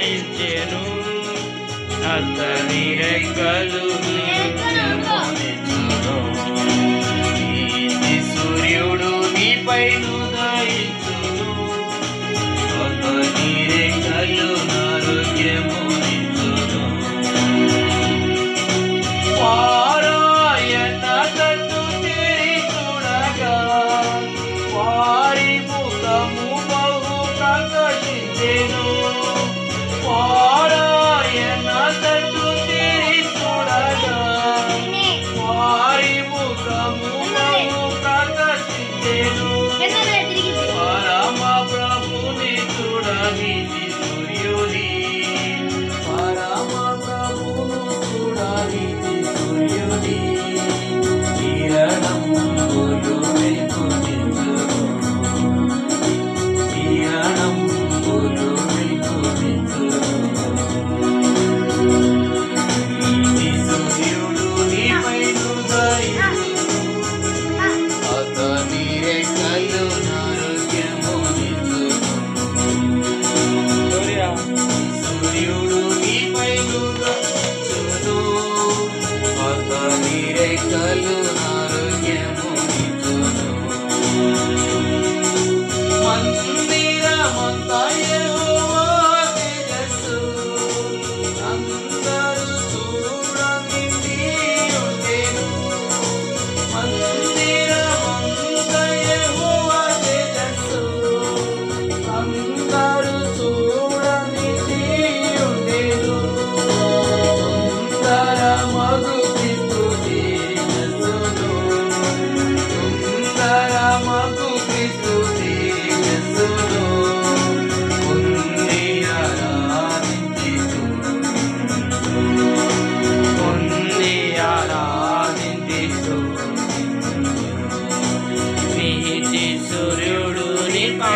ఆశ్రయించెను అతని రెక్కలు you.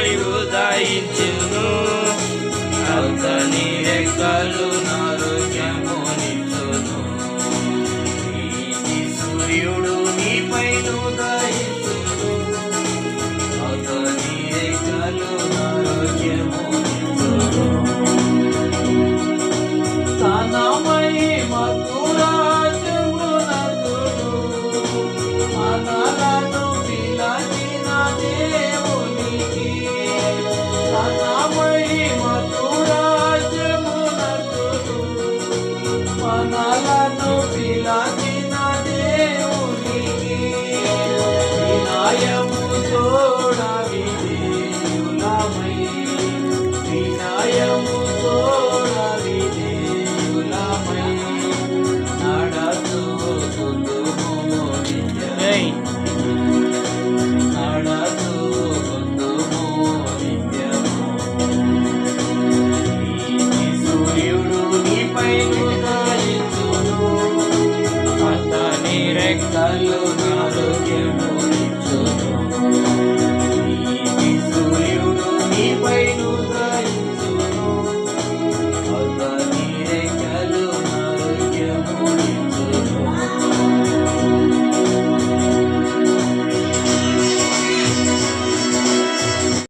మోడి ఉదయించును అవతని రెక్కలు నారోగ్యమునిచ్చును. సూర్యుడు నీపై నూదా কালো না কেন